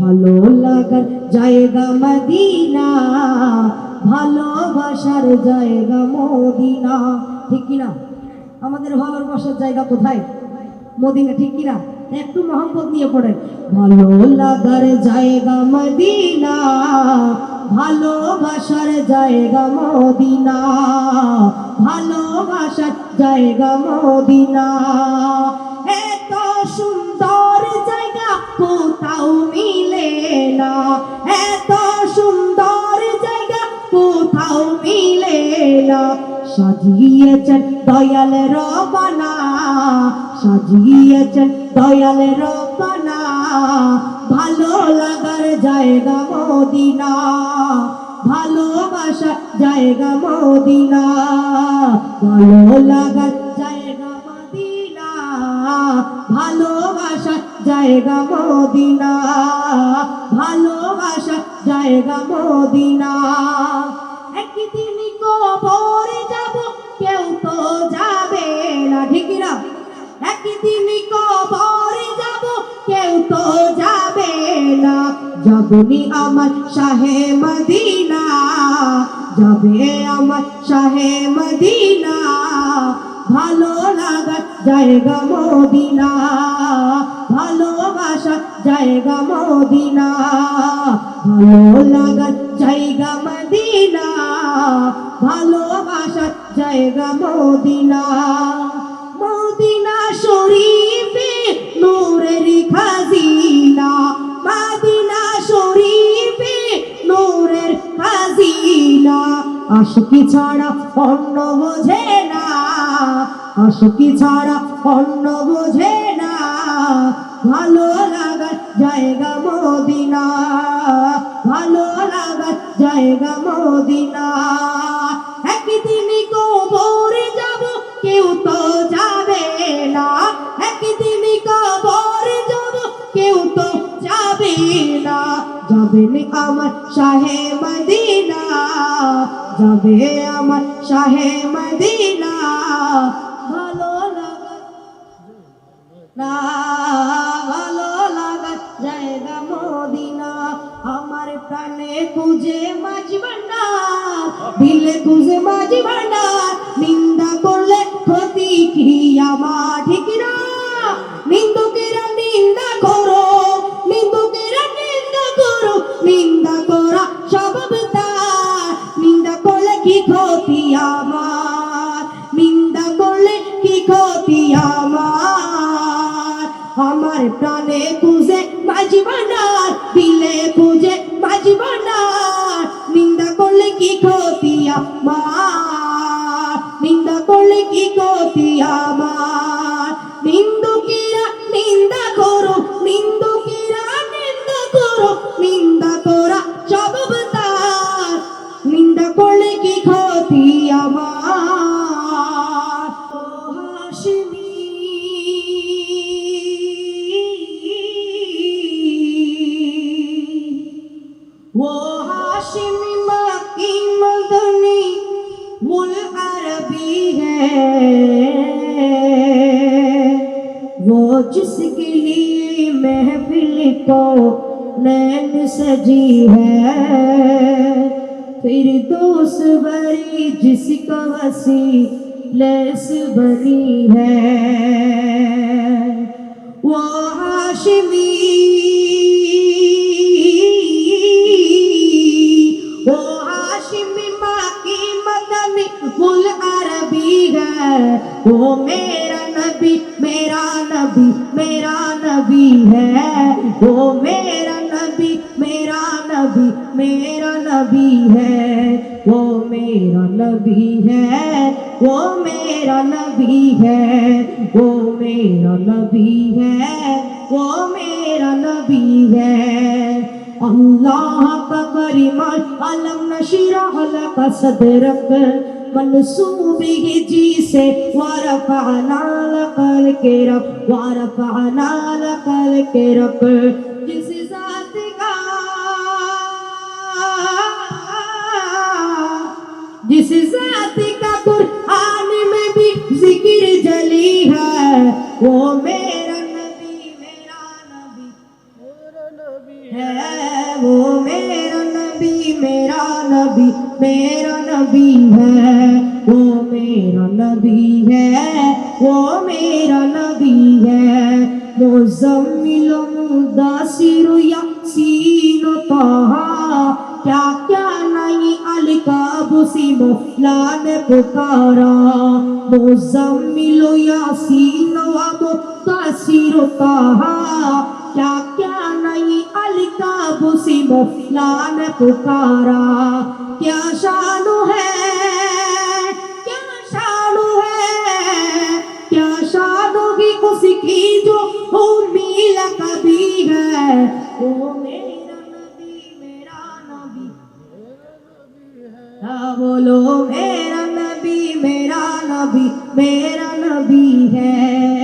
ভালো লাগার জায়গা মদিনা, ভালোবাসার জায়গা মদিনা। ঠিক কিনা? আমাদের ভালোবাসার জায়গা কোথায়? মদিনা, ঠিক কিনা? একটু মোহাম্মদ নিয়ে পড়েন। ভালো লাগার জায়গা মদিনা, ভালোবাসার জায়গা মদিনা, ভালোবাসার জায়গা মদিনা। এত সুন্দর জায়গা কোথাও মিলে এত সুন্দর জায়গা কোথাও মিলে না। সাজিয়েছেন দয়াল রবানা। সাজিয়েছেন দয়াল রবানা। ভালো লাগার জায়গা মদিনা। ভালোবাসা জায়গা মদিনা। ভালো লাগার ভালোবাসা, জায়গা মদিনা। ভালোবাসা, জায়গা মদিনা। একদিন কবরে যাব, কেউ তো যাবে না, ঠিক না একদিন কবরে যাব, কেউ তো যাবে না। যাবনি আমার শাহে মদিনা, যাবে আমার শাহে মদিনা। ভালো লাগা জায়গা মদিনা। ভালোবাসা জায়গা মদিনা। ভালো লাগা জায়গা মদিনা। ভালোবাসা জায়গা মদিনা। আশকি ছাড়া অন্য বোঝে না, আশকি ছাড়া অন্য বোঝে না, ভালো লাগার জায়গা মদিনা, ভালো লাগার জায়গা মদিনা। একদিন কবরে যাব, কেউ তো যাবে না, একদিন কবরে যাব, কেউ তো যাবে না। যাবেন আমার শাহে মদিনা যাবে আমার শাহে মদিনা। ভালো লাগার না, ভালো লাগার জায়গা মদিনা। আমার প্রাণে খুঁজে খুঁজে নিন্দা করলে ক্ষতি কি আমার ঠিক নিন্দা করো নিন্দা করো, নিন্দা করা স্বভাব প্রাণে পুজে বাজিবানার দিলে পুজে বাজিবানার নিন্দা করলে কি ক্ষতি আমার? নিন্দা করলে কি ক্ষতি আমার? নিন্দা وہ ہاشم مکی مدنی العربی ہے۔ وہ جس کے لیے محفل کو نین سجی ہے۔ پھر دوس بری جس کا وسیع لیس بنی ہے۔ وہ ہاشمی فل عربی ہے۔ وہ میرا نبی میرا نبی میرا نبی ہے۔ وہ میرا نبی میرا نبی میرا نبی ہے۔ وہ میرا نبی ہے۔ وہ میرا نبی ہے۔ وہ میرا نبی ہے۔ وہ میرا نبی ہے۔ اللہ کا کریمہ علم نشیرہ حلقہ صدرک ونسو به جی سے، ورفعنا لقل کے رب ورفعنا لقل کے رب جس ذات کا، جس ذات کا قرآن میں بھی ذکر جلی ہے، وہ میں नबी मेरा नबी है वो मेरा नबी है वो मेरा नबी है मुजम्मिल मुदासिर यासीन तहा क्या क्या नहीं अलका बुसी मौला ने पुकारा मुजम्मिल यासीन व मुदासिर तहा क्या क्या नहीं کا بسی مفلا پکارا کیا شانو ہے کیا شانو ہے کیا شانو کی اس کی جو میل کبھی ہے وہ میرا نبی میرا نبی ہے بولو میرا نبی میرا نبی میرا نبی ہے